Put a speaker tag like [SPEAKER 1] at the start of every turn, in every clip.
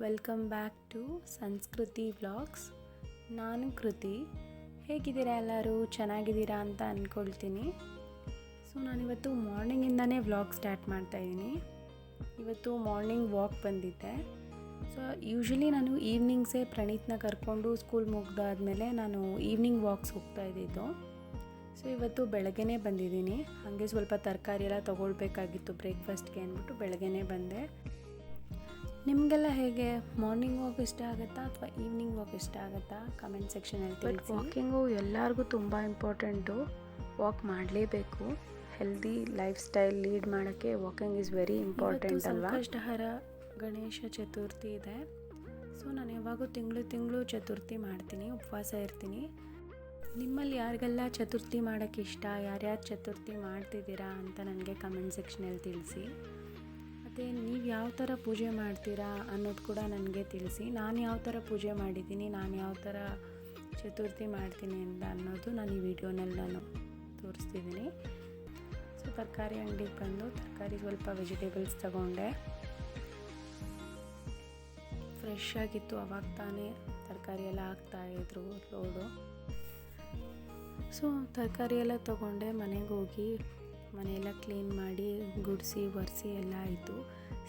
[SPEAKER 1] Welcome back to Sanskriti vlogs ನಾನು ಕೃತಿ. ಹೇಗಿದ್ದೀರಾ ಎಲ್ಲರೂ? ಚೆನ್ನಾಗಿದ್ದೀರಾ ಅಂತ ಅಂದ್ಕೊಳ್ತೀನಿ ಸೊ ನಾನಿವತ್ತು ಮಾರ್ನಿಂಗಿಂದನೇ ವ್ಲಾಗ್ ಸ್ಟಾರ್ಟ್ ಮಾಡ್ತಾಯಿದ್ದೀನಿ ಇವತ್ತು ಮಾರ್ನಿಂಗ್ ವಾಕ್ ಬಂದಿದ್ದೆ ಸೊ ಯೂಶ್ವಲಿ ನಾನು ಈವ್ನಿಂಗ್ಸೇ ಪ್ರಣೀತ್ನ ಕರ್ಕೊಂಡು ಸ್ಕೂಲ್ ಮುಗ್ದಾದ್ಮೇಲೆ ನಾನು ಈವ್ನಿಂಗ್ ವಾಕ್ಸ್ ಹೋಗ್ತಾ ಇದ್ದಿದ್ದು. ಸೊ ಇವತ್ತು ಬೆಳಗ್ಗೆನೇ ಬಂದಿದ್ದೀನಿ. ಹಾಗೆ ಸ್ವಲ್ಪ ತರಕಾರಿ ಎಲ್ಲ ತೊಗೊಳ್ಬೇಕಾಗಿತ್ತು ಬ್ರೇಕ್ಫಾಸ್ಟ್ಗೆ ಅಂದ್ಬಿಟ್ಟು ಬೆಳಗ್ಗೆನೇ ಬಂದೆ. ನಿಮಗೆಲ್ಲ ಹೇಗೆ? ಮಾರ್ನಿಂಗ್ ವಾಕ್ ಇಷ್ಟ ಆಗುತ್ತಾ ಅಥವಾ ಈವ್ನಿಂಗ್ ವಾಕ್ ಇಷ್ಟ ಆಗುತ್ತಾ? ಕಮೆಂಟ್ ಸೆಕ್ಷನಲ್ಲಿ
[SPEAKER 2] ಬಟ್
[SPEAKER 1] ತಿಳಿಸಿ.
[SPEAKER 2] ವಾಕಿಂಗು ಎಲ್ಲರಿಗೂ ತುಂಬ ಇಂಪಾರ್ಟೆಂಟು ವಾಕ್ ಮಾಡಲೇಬೇಕು. ಹೆಲ್ದಿ ಲೈಫ್ ಸ್ಟೈಲ್ ಲೀಡ್ ಮಾಡೋಕ್ಕೆ ವಾಕಿಂಗ್ ಈಸ್ ವೆರಿ ಇಂಪಾರ್ಟೆಂಟ್ ಅಲ್ವಾ?
[SPEAKER 1] ಸಂಕಷ್ಟಹರ ಗಣೇಶ ಚತುರ್ಥಿ ಇದೆ. ಸೊ ನಾನು ಯಾವಾಗೂ ತಿಂಗಳು ತಿಂಗಳು ಚತುರ್ಥಿ ಮಾಡ್ತೀನಿ ಉಪವಾಸ ಇರ್ತೀನಿ. ನಿಮ್ಮಲ್ಲಿ ಯಾರಿಗೆಲ್ಲ ಚತುರ್ಥಿ ಮಾಡೋಕ್ಕೆ ಇಷ್ಟ? ಯಾರ್ಯಾರು ಚತುರ್ಥಿ ಮಾಡ್ತಿದ್ದೀರಾ ಅಂತ ನನಗೆ ಕಮೆಂಟ್ ಸೆಕ್ಷನಲ್ಲಿ ತಿಳಿಸಿ. ಮತ್ತು ನೀವು ಯಾವ ಥರ ಪೂಜೆ ಮಾಡ್ತೀರಾ ಅನ್ನೋದು ಕೂಡ ನನಗೆ ತಿಳಿಸಿ. ನಾನು ಯಾವ ಥರ ಪೂಜೆ ಮಾಡಿದ್ದೀನಿ, ನಾನು ಯಾವ ಥರ ಚತುರ್ಥಿ ಮಾಡ್ತೀನಿ ಅಂತ ಅನ್ನೋದು ನಾನು ಈ ವಿಡಿಯೋನಲ್ಲಿ ನಾನು ತೋರಿಸ್ತಿದ್ದೀನಿ. ಸೊ, ತರಕಾರಿ ಅಂಗಡಿಗೆ ಬಂದು ತರಕಾರಿ ಸ್ವಲ್ಪ ವೆಜಿಟೇಬಲ್ಸ್ ತಗೊಂಡೆ. ಫ್ರೆಶ್ ಆಗಿತ್ತು, ಅವಾಗ ತಾನೇ ತರಕಾರಿ ಎಲ್ಲ ಹಾಕ್ತಾಯಿದ್ರು ಲೋಡು ಸೊ, ತರಕಾರಿ ಎಲ್ಲ ತಗೊಂಡೆ, ಮನೆಗೆ ಹೋಗಿ ಮನೆಯೆಲ್ಲ ಕ್ಲೀನ್ ಮಾಡಿ, ಗುಡಿಸಿ, ಒರೆಸಿ ಎಲ್ಲ ಆಯಿತು.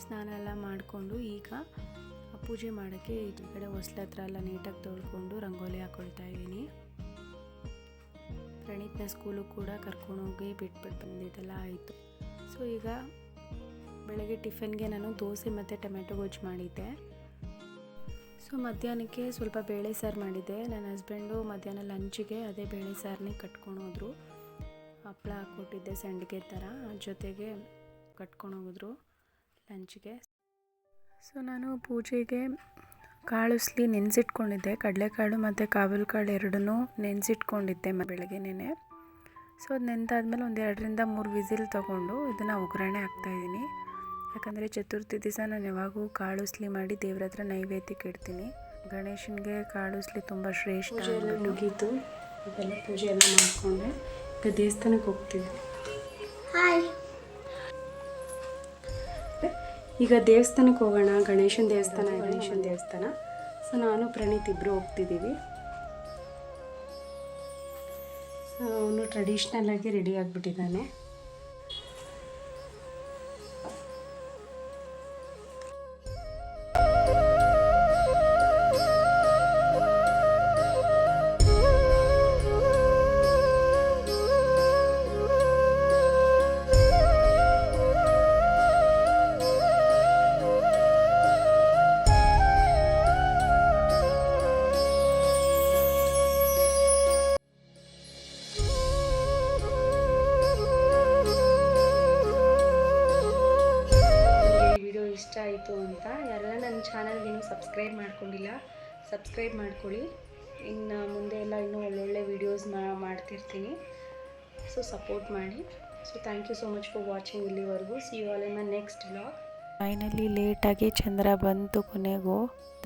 [SPEAKER 1] ಸ್ನಾನ ಎಲ್ಲ ಮಾಡಿಕೊಂಡು ಈಗ ಪೂಜೆ ಮಾಡೋಕ್ಕೆ ಈ ಕಡೆ ಹೊಸ್ಲ ಹತ್ರ ಎಲ್ಲ ನೀಟಾಗಿ ತೊಳ್ಕೊಂಡು ರಂಗೋಲಿ ಹಾಕೊಳ್ತಾ ಇದ್ದೀನಿ. ಪ್ರಣೀತ್ನ ಸ್ಕೂಲು ಕೂಡ ಕರ್ಕೊಂಡೋಗಿ ಬಿಟ್ಬಿಟ್ಟು ಬಂದಿದ್ದೆಲ್ಲ ಆಯಿತು. ಸೊ ಈಗ ಬೆಳಗ್ಗೆ ಟಿಫನ್ಗೆ ನಾನು ದೋಸೆ ಮತ್ತು ಟೊಮೆಟೊ ಗೊಜ್ಜು ಮಾಡಿದ್ದೆ. ಸೊ ಮಧ್ಯಾಹ್ನಕ್ಕೆ ಸ್ವಲ್ಪ ಬೇಳೆ ಸಾರು ಮಾಡಿದ್ದೆ. ನನ್ನ ಹಸ್ಬೆಂಡು ಮಧ್ಯಾಹ್ನ ಲಂಚಿಗೆ ಅದೇ ಬೇಳೆ ಸಾರನ್ನೇ ಕಟ್ಕೊಂಡು ಹೋದ್ರು. ಹಪ್ಪಳ ಹಾಕ್ಕೊಟ್ಟಿದ್ದೆ ಸಂಡಿಗೆ ಥರ ಅದ್ರ ಜೊತೆಗೆ ಕಟ್ಕೊಂಡು ಹೋಗಿದ್ರು ಲಂಚ್ಗೆ. ಸೊ ನಾನು ಪೂಜೆಗೆ ಕಾಳುಸ್ಲಿ ನೆನೆಸಿಟ್ಕೊಂಡಿದ್ದೆ ಕಡಲೆಕಾಳು ಮತ್ತು ಕಾವಲು ಕಾಳು ಎರಡನ್ನೂ ನೆನೆಸಿಟ್ಕೊಂಡಿದ್ದೆ ಮ ಬೆಳಗ್ಗೆನೇ ಸೊ ಅದು ನೆನೆದಾದ್ಮೇಲೆ ಒಂದು ಎರಡರಿಂದ ಮೂರು ವಿಸಿಲ್ ತೊಗೊಂಡು ಇದನ್ನು ಒಗ್ಗರಣೆ ಹಾಕ್ತಾಯಿದ್ದೀನಿ ಯಾಕಂದರೆ ಚತುರ್ಥಿ ದಿವಸ ನಾನು ಯಾವಾಗೂ ಕಾಳುಸ್ಲಿ ಮಾಡಿ ದೇವ್ರ ಹತ್ರ ನೈವೇದ್ಯಕ್ಕೆ ಇಡ್ತೀನಿ. ಗಣೇಶನಿಗೆ ಕಾಳುಸ್ಲಿ ತುಂಬ ಶ್ರೇಷ್ಠ
[SPEAKER 2] ಮುಗೀತು. ಇದೆಲ್ಲ ಪೂಜೆ ಎಲ್ಲ ಮಾಡಿಕೊಂಡೆ. ಈಗ ದೇವಸ್ಥಾನಕ್ಕೆ ಹೋಗ್ತೀವಿ. ಈಗ ದೇವಸ್ಥಾನಕ್ಕೆ ಹೋಗೋಣ. ಗಣೇಶನ ದೇವಸ್ಥಾನ ಗಣೇಶನ ದೇವಸ್ಥಾನ. ಸೊ ನಾನು ಪ್ರಣೀತ್ ಇಬ್ಬರು ಹೋಗ್ತಿದ್ದೀವಿ. ಸೊ ಅವನು ಟ್ರೆಡಿಷ್ನಲ್ ಆಗಿ ರೆಡಿ ಆಗಿಬಿಟ್ಟಿದ್ದಾನೆ. ಆಯಿತು ಅಂತ. ಯಾರೆಲ್ಲ ನನ್ನ ಚಾನಲ್ಗೆ ಇನ್ನೂ ಸಬ್ಸ್ಕ್ರೈಬ್ ಮಾಡ್ಕೊಂಡಿಲ್ಲ, ಸಬ್ಸ್ಕ್ರೈಬ್ ಮಾಡ್ಕೊಳ್ಳಿ. ಇನ್ನು ಮುಂದೆ ಎಲ್ಲ ಇನ್ನೂ ಒಳ್ಳೊಳ್ಳೆ ವೀಡಿಯೋಸ್ ಮಾಡ್ತಿರ್ತೀನಿ. ಸೊ ಸಪೋರ್ಟ್ ಮಾಡಿ. So thank you so much for watching ಇಲ್ಲಿವರೆಗೂ. See you all in my next vlog
[SPEAKER 1] finally ಲೇಟಾಗಿ ಚಂದ್ರ ಬಂತು ಕೊನೆಗೂ.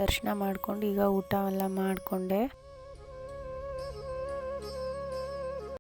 [SPEAKER 1] ದರ್ಶನ ಮಾಡ್ಕೊಂಡು ಈಗ ಊಟ ಎಲ್ಲ ಮಾಡಿಕೊಂಡೆ.